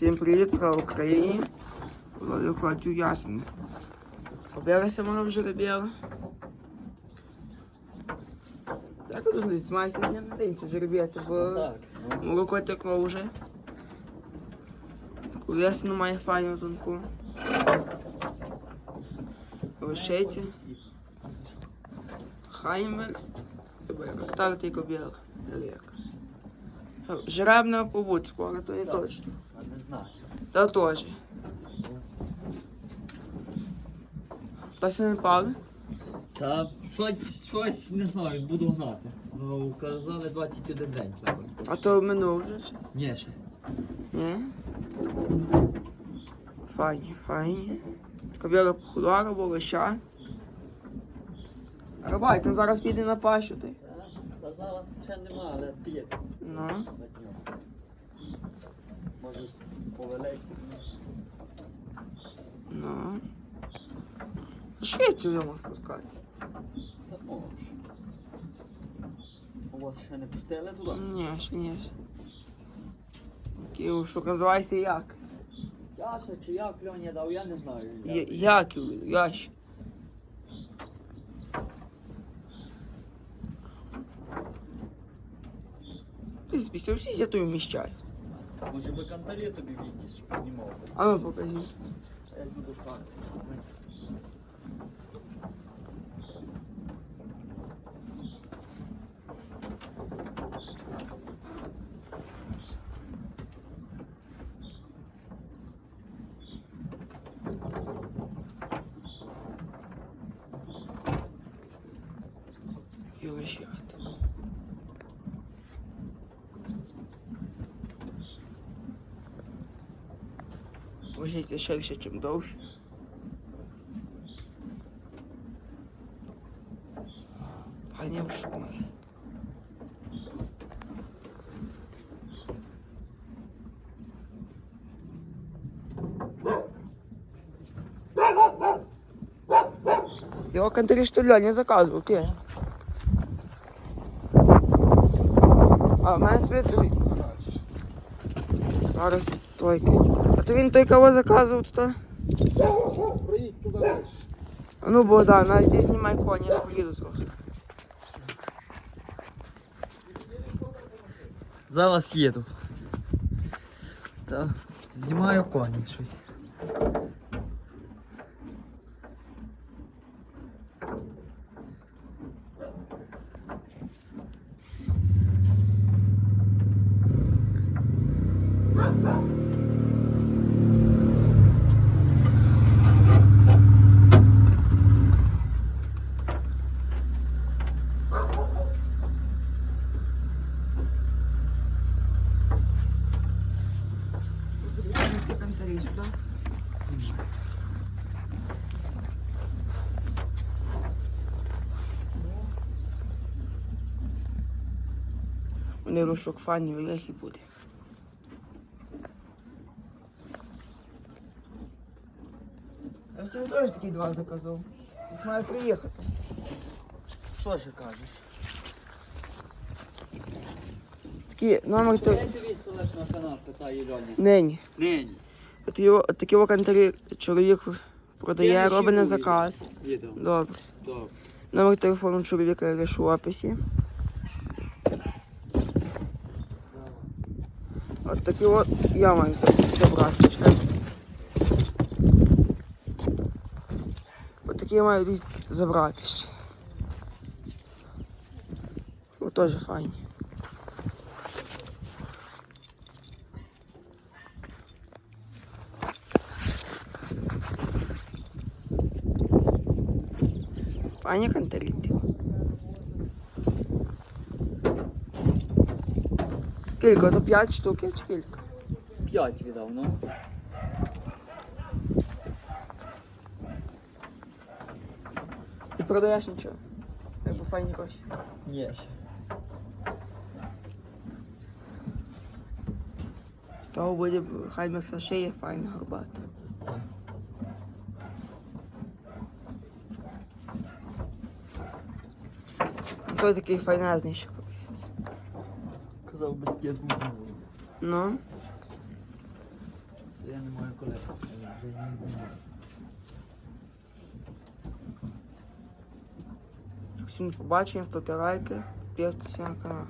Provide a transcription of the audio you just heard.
Всім привіт, слава Україні. Володю Кладю ясне. Побилася мого вже робила. Так от знімається дня на день, це вже бо ну, молоко текло вже. Увесну має файну тонку. Лишиться. Хаймерс. Так ти кобіла. Далеко. Жеребна побудь скоро, то не точно. Не знаю. Та теж. Хтось не пали? Та щось, щось не знаю, буду гнати. Ну, казали 21 день треба. А то минув вже. чи? Ні, ще. Ні? Файні, файні. Похудора, бо лища. Рабай, він зараз піде на пащу ти. Зараз ще нема, але п'є. Ну. Може повелеться. Ну. Швидше йому спускати. Та може. У вас ще не пустили туди? Ні, ще ні. Київ, що називається як? Яша чи як Льоня дав, я не знаю. Я- Яків, Ящ. В принципі, все всі ся тут вміщають. Може би кантарі тобі відніс, щоб знімав. А ну покажи. Я буду шукати. І лишати. Вигляді ширше, чим довше. Пані шумер. Його кантарі що Льоня заказував, ти. А, в мене світ. Зараз тойки. А то він той кого заказував то? Проїдь туди далі. А ну Богдан, навіть ти знімай коні, я поїду трохи. Зараз їду. Так, знімаю коні щось. Сюди. Вони рушок фані великий буде. Я сьогодні теж такі два заказав. Ось маю приїхати. Що ж кажеш? Такі номер Льоня. нині. Нині. От його от такі о кантарі чоловік продає, робить на заказ. Добре. Добре. Номер телефону чоловіка я лишу в описі. От такі от я маю забрати. От такі я маю забрати. О, теж файні. Пані кантаріті. Скільки? То 5 штук чи скільки? П'ять віддав, ну. І продаєш нічого. Якби файні гроші. Є ще. Того буде хаймерса шиє файна горбата. Той такий файнезний ще. Казав без кеду. Ну. я не маю колег. Я вже не знімаю. Всім побачення, ставте лайки, підписуйтесь на канал.